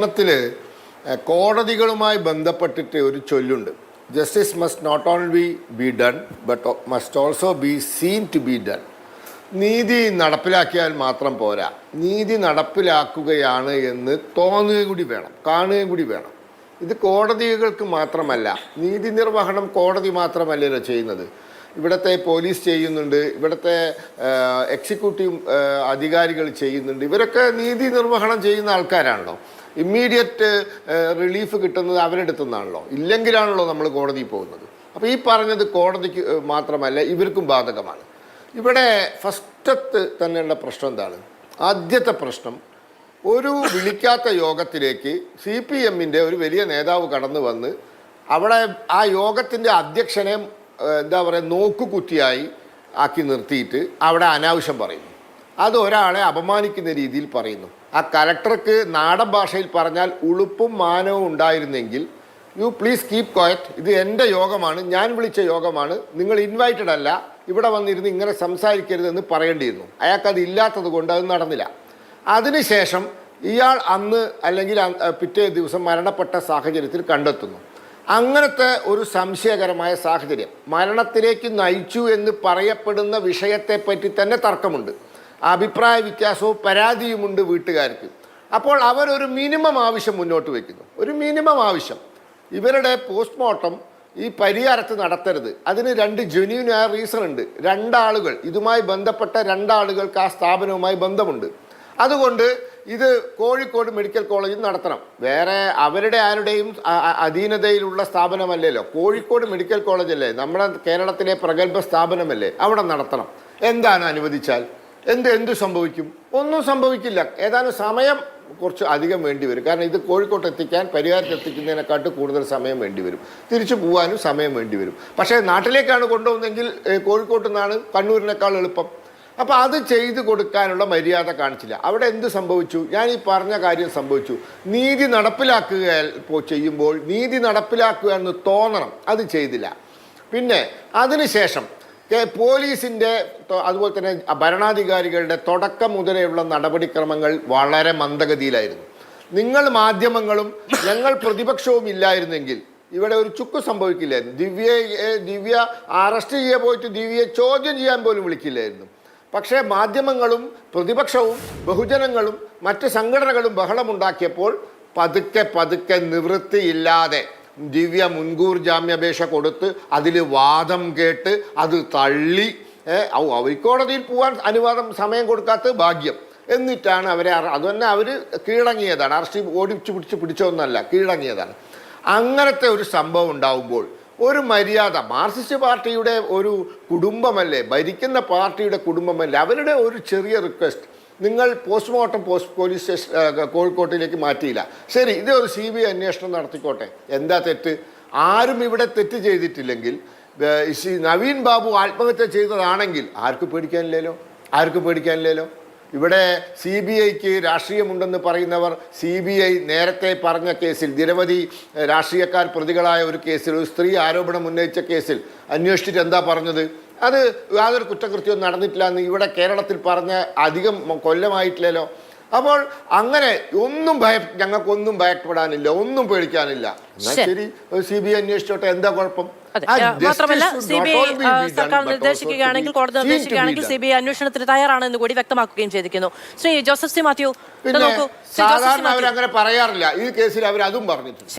കേരളത്തിൽ കോടതികളുമായി ബന്ധപ്പെട്ടിട്ട് ഒരു ചൊല്ലുണ്ട്. Justice must not only be done but must also be seen to be done നീതി നടപ്പിലാക്കിയാൽ മാത്രം പോരാ. നീതി നടപ്പിലാക്കുകയാണ് എന്ന് തോന്നുകയും കൂടി വേണം കാണുകയും കൂടി വേണം. ഇത് കോടതികൾക്ക് മാത്രമല്ല നീതി നിർവഹണം കോടതി മാത്രമല്ലല്ലോ ചെയ്യുന്നത്. ഇവിടുത്തെ പോലീസ് ചെയ്യുന്നുണ്ട് ഇവിടുത്തെ എക്സിക്യൂട്ടീവ് അധികാരികൾ ചെയ്യുന്നുണ്ട്. ഇവരൊക്കെ നീതി നിർവഹണം ചെയ്യുന്ന ആൾക്കാരാണല്ലോ. ഇമ്മീഡിയറ്റ് റിലീഫ് കിട്ടുന്നത് അവരുടെ അടുത്തു നിന്നാണല്ലോ. ഇല്ലെങ്കിലാണല്ലോ നമ്മൾ കോടതിയിൽ പോകുന്നത്. അപ്പോൾ ഈ പറഞ്ഞത് കോടതിക്ക് മാത്രമല്ല ഇവർക്കും ബാധകമാണ്. ഇവിടെ ഫസ്റ്റത്ത് തന്നെയുള്ള പ്രശ്നം എന്താണ്? ആദ്യത്തെ പ്രശ്നം ഒരു വിളിക്കാത്ത യോഗത്തിലേക്ക് സി പി എമ്മിന്റെ ഒരു വലിയ നേതാവ് കടന്നു വന്ന് അവിടെ ആ യോഗത്തിന്റെ അധ്യക്ഷനെ എന്താ പറയുക നോക്കുകുത്തിയായി ആക്കി നിർത്തിയിട്ട് അവിടെ അനാവശ്യം പറയുന്നു അത് ഒരാളെ അപമാനിക്കുന്ന രീതിയിൽ പറയുന്നു. ആ കലക്ടർക്ക് നാടൻ ഭാഷയിൽ പറഞ്ഞാൽ ഉളുപ്പും മാനവും ഉണ്ടായിരുന്നെങ്കിൽ യു പ്ലീസ് കീപ് ക്വയറ്റ് ഇത് എന്റെ യോഗമാണ് ഞാൻ വിളിച്ച യോഗമാണ്. നിങ്ങൾ ഇൻവൈറ്റഡ് അല്ല. ഇവിടെ വന്നിരുന്ന് ഇങ്ങനെ സംസാരിക്കരുതെന്ന് പറയേണ്ടിയിരുന്നു. അയാൾക്കത് ഇല്ലാത്തത് കൊണ്ട് അത് നടന്നില്ല. അതിനുശേഷം ഇയാൾ അന്ന് അല്ലെങ്കിൽ പിറ്റേ ദിവസം മരണപ്പെട്ട സാഹചര്യത്തിൽ കണ്ടെത്തുന്നു. അങ്ങനത്തെ ഒരു സംശയകരമായ സാഹചര്യം. മരണത്തിലേക്ക് നയിച്ചു എന്ന് പറയപ്പെടുന്ന വിഷയത്തെ പറ്റി തന്നെ തർക്കമുണ്ട്. അഭിപ്രായ വ്യത്യാസവും പരാതിയുമുണ്ട് വീട്ടുകാർക്ക്. അപ്പോൾ അവരൊരു മിനിമം ആവശ്യം മുന്നോട്ട് വയ്ക്കുന്നു ഒരു മിനിമം ആവശ്യം. ഇവരുടെ പോസ്റ്റ്മോർട്ടം ഈ പരിഹാരത്ത് നടത്തരുത്. അതിന് രണ്ട് ജെന്യൂനായ റീസൺ ഉണ്ട്. രണ്ടാളുകൾ. ഇതുമായി ബന്ധപ്പെട്ട രണ്ടാളുകൾക്ക് ആ സ്ഥാപനവുമായി ബന്ധമുണ്ട്. അതുകൊണ്ട് ഇത് കോഴിക്കോട് മെഡിക്കൽ കോളേജിൽ നടത്തണം. വേറെ അവരുടെ ആരുടെയും അധീനതയിലുള്ള സ്ഥാപനമല്ലല്ലോ. കോഴിക്കോട് മെഡിക്കൽ കോളേജല്ലേ. നമ്മുടെ കേരളത്തിലെ പ്രഗത്ഭ സ്ഥാപനമല്ലേ. അവിടെ നടത്തണം. എന്താണ് അനുവദിച്ചാൽ? എന്ത് എന്ത് സംഭവിക്കും? ഒന്നും സംഭവിക്കില്ല. ഏതാനും സമയം കുറച്ച് അധികം വേണ്ടി വരും. കാരണം ഇത് കോഴിക്കോട്ട് എത്തിക്കാൻ പരിഹാരത്ത് എത്തിക്കുന്നതിനെക്കാട്ട് കൂടുതൽ സമയം വേണ്ടി വരും. തിരിച്ചു പോകാനും സമയം വേണ്ടി വരും. പക്ഷേ നാട്ടിലേക്കാണ് കൊണ്ടുപോകുന്നതെങ്കിൽ കോഴിക്കോട്ട് നിന്നാണ് കണ്ണൂരിനേക്കാൾ എളുപ്പം. അപ്പോൾ അത് ചെയ്തു കൊടുക്കാനുള്ള മര്യാദ കാണിച്ചില്ല. അവിടെ എന്ത് സംഭവിച്ചു? ഞാൻ ഈ പറഞ്ഞ കാര്യം സംഭവിച്ചു. നീതി നടപ്പിലാക്കുക ചെയ്യുമ്പോൾ നീതി നടപ്പിലാക്കുക എന്ന് തോന്നണം. അത് ചെയ്തില്ല. പിന്നെ അതിനുശേഷം പോലീസിന്റെ അതുപോലെ തന്നെ ഭരണാധികാരികളുടെ തുടക്കം മുതലെയുള്ള നടപടിക്രമങ്ങൾ വളരെ മന്ദഗതിയിലായിരുന്നു. നിങ്ങൾ മാധ്യമങ്ങളും ഞങ്ങൾ പ്രതിപക്ഷവും ഇല്ലായിരുന്നെങ്കിൽ ഇവിടെ ഒരു ചുക്ക് സംഭവിക്കില്ലായിരുന്നു. ദിവ്യയെ ദിവ്യ അറസ്റ്റ് ചെയ്യാൻ പോയിട്ട് ദിവ്യയെ ചോദ്യം ചെയ്യാൻ പോലും വിളിക്കില്ലായിരുന്നു. പക്ഷേ മാധ്യമങ്ങളും പ്രതിപക്ഷവും ബഹുജനങ്ങളും മറ്റ് സംഘടനകളും ബഹളമുണ്ടാക്കിയപ്പോൾ പതുക്കെ പതുക്കെ നിവൃത്തിയില്ലാതെ ദിവ്യ മുൻകൂർ ജാമ്യാപേക്ഷ കൊടുത്ത് അതിൽ വാദം കേട്ട് അത് തള്ളി ഹൈക്കോടതിയിൽ പോകാൻ അനുവാദം സമയം കൊടുക്കാത്ത ഭാഗ്യം. എന്നിട്ടാണ് അവരെ അതുതന്നെ അത് തന്നെ അവർ കീഴടങ്ങിയതാണ്. അറസ്റ്റ് ഓടിച്ചു പിടിച്ച് പിടിച്ചതൊന്നല്ല കീഴടങ്ങിയതാണ്. അങ്ങനത്തെ ഒരു സംഭവം ഉണ്ടാവുമ്പോൾ ഒരു മര്യാദ. മാർക്സിസ്റ്റ് പാർട്ടിയുടെ ഒരു കുടുംബമല്ലേ? ഭരിക്കുന്ന പാർട്ടിയുടെ കുടുംബമല്ലേ? അവരുടെ ഒരു ചെറിയ റിക്വസ്റ്റ്. നിങ്ങൾ പോസ്റ്റ്മോർട്ടം പോസ്റ്റ് പോലീസ് സ്റ്റേഷൻ കോഴിക്കോട്ടിലേക്ക് മാറ്റിയില്ല. ശരി ഇത് ഒരു സി ബി ഐ അന്വേഷണം നടത്തിക്കോട്ടെ. എന്താ തെറ്റ്? ആരും ഇവിടെ തെറ്റ് ചെയ്തിട്ടില്ലെങ്കിൽ ശ്രീ നവീൻ ബാബു ആത്മഹത്യ ചെയ്തതാണെങ്കിൽ ആർക്ക് പേടിക്കാനില്ലല്ലോ? ആർക്ക് പേടിക്കാനില്ലല്ലോ? ഇവിടെ സി ബി ഐക്ക് രാഷ്ട്രീയമുണ്ടെന്ന് പറയുന്നവർ സി ബി ഐ നേരത്തെ പറഞ്ഞ കേസിൽ നിരവധി രാഷ്ട്രീയക്കാർ പ്രതികളായ ഒരു കേസിൽ ഒരു സ്ത്രീ ആരോപണം ഉന്നയിച്ച കേസിൽ അന്വേഷിച്ചിട്ട് എന്താ പറഞ്ഞത്? അത് യാതൊരു കുറ്റകൃത്യവും നടന്നിട്ടില്ല എന്ന് ഇവിടെ കേരളത്തിൽ പറഞ്ഞ അധികം കൊല്ലമായിട്ടില്ലല്ലോ. അപ്പോൾ അങ്ങനെ ഒന്നും ഭയ ഞങ്ങൾക്കൊന്നും ഭയപ്പെടാനില്ല ഒന്നും പേടിക്കാനില്ല. ശരി. സി ബി ഐ അന്വേഷിച്ചോട്ടെ എന്താ കുഴപ്പം? മാത്രമല്ല സി ബി ഐ സർക്കാർ നിർദ്ദേശിക്കുകയാണെങ്കിൽ കോടതി നിർദ്ദേശിക്കുകയാണെങ്കിൽ. സി ബി ഐ അന്വേഷണത്തിന് തയ്യാറാണെന്ന് കൂടി വ്യക്തമാക്കുകയും ചെയ്തിരിക്കുന്നു. ശ്രീ ജോസഫ് സി മാത്യു സാധാരണ അവരങ്ങനെ പറയാറില്ല. ഈ കേസിൽ അവർ അതും പറഞ്ഞിട്ടുണ്ട്.